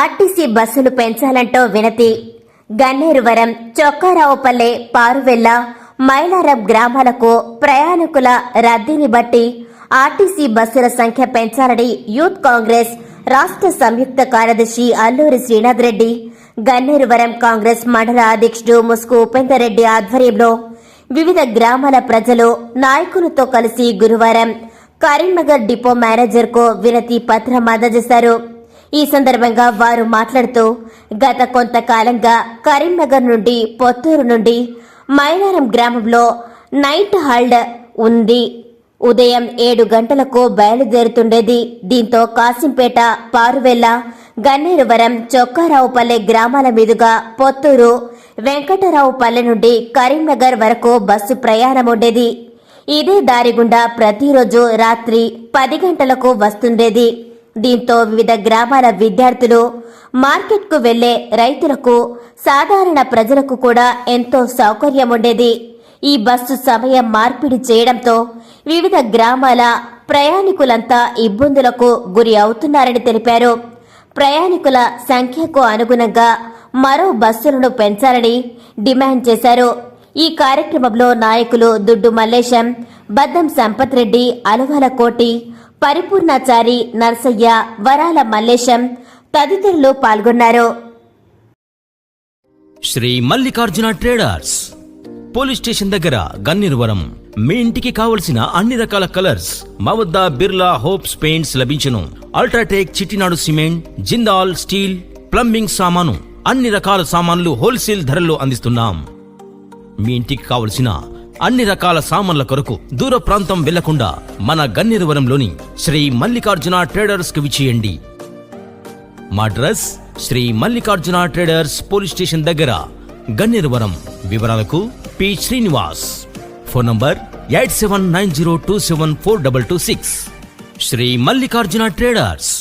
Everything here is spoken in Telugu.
ఆర్టీసీ బస్సులు పెంచాలంటూ వినతి. గన్నేరువరం చొక్కారావుపల్లె పారువెల్ల మైలారం గ్రామాలకు ప్రయాణికుల రద్దీని బట్టి ఆర్టీసీ బస్సుల సంఖ్య పెంచాలని యూత్ కాంగ్రెస్ రాష్ట్ర సంయుక్త కార్యదర్శి అల్లూరి శ్రీనాథ్ రెడ్డి గన్నేరువరం కాంగ్రెస్ మండల అధ్యక్షుడు ముసుగు ఉపేందర్ రెడ్డి ఆధ్వర్యంలో వివిధ గ్రామాల ప్రజలు నాయకులతో కలిసి గురువారం కరీంనగర్ డిపో మేనేజర్కు వినతి పత్రం అందజేశారు. ఈ సందర్భంగా వారు మాట్లాడుతూ గత కొంతకాలంగా కరీంనగర్ నుండి పొత్తూరు నుండి మైలారం గ్రామంలో నైట్ హాల్డ్ ఉంది. ఉదయం ఏడు గంటలకు బయలుదేరుతుండేది దీంతో కాసింపేట పారువెల్ల గన్నేరువరం చొక్కారావుపల్లె గ్రామాల మీదుగా పొత్తూరు వెంకటరావుపల్లె నుండి కరీంనగర్ వరకు బస్సు ప్రయాణం ఉండేది. ఇదే దారి గుండా ప్రతిరోజు రాత్రి పది గంటలకు వస్తుండేది. దీంతో వివిధ గ్రామాల విద్యార్థులు మార్కెట్కు వెళ్ళే రైతులకు సాధారణ ప్రజలకు కూడా ఎంతో సౌకర్యం ఉండేది ఈ బస్సు సమయం మార్పిడి చేయడంతో వివిధ గ్రామాల ప్రయాణికులంతా ఇబ్బందులకు గురి అవుతున్నారని తెలిపారు. ప్రయాణికుల సంఖ్యకు అనుగుణంగా మరో బస్సులను పెంచాలని డిమాండ్ చేశారు. ఈ కార్యక్రమంలో నాయకులు దుడ్డు మల్లేశం బద్దం సంపత్ రెడ్డి అలువల కోటి పరిపూర్ణాచారి నర్సయ్య వరాల మల్లేశం తదితరులు పాల్గొన్నారు. Shri Mallikarjuna traders police station దగ్గర గన్నిరువరం. మీ ఇంటికి కావలసిన అన్ని రకాల కలర్స్ మా వద్ద బిర్లా హోప్స్ పెయింట్స్ లభించును. UltraTech Chettinad cement Jindal steel plumbing సామాను. అన్ని రకాల సామాన్లు హోల్సేల్ ధరల్లో అందిస్తున్నాం. మీ ఇంటికి కావలసిన అన్ని రకాల సామాన్ల కొరకు దూర ప్రాంతం వెళ్ళకుండా మన గన్నిరవరంలోని శ్రీ మల్లికార్జున ట్రేడర్స్కి విచేయండి మా address Shri Mallikarjuna traders police station దగ్గర గన్నిరవరం వివరాలకు P. Srinivas. Phone number eight seven nine zero two seven four double two six. Shri Mallikarjuna traders.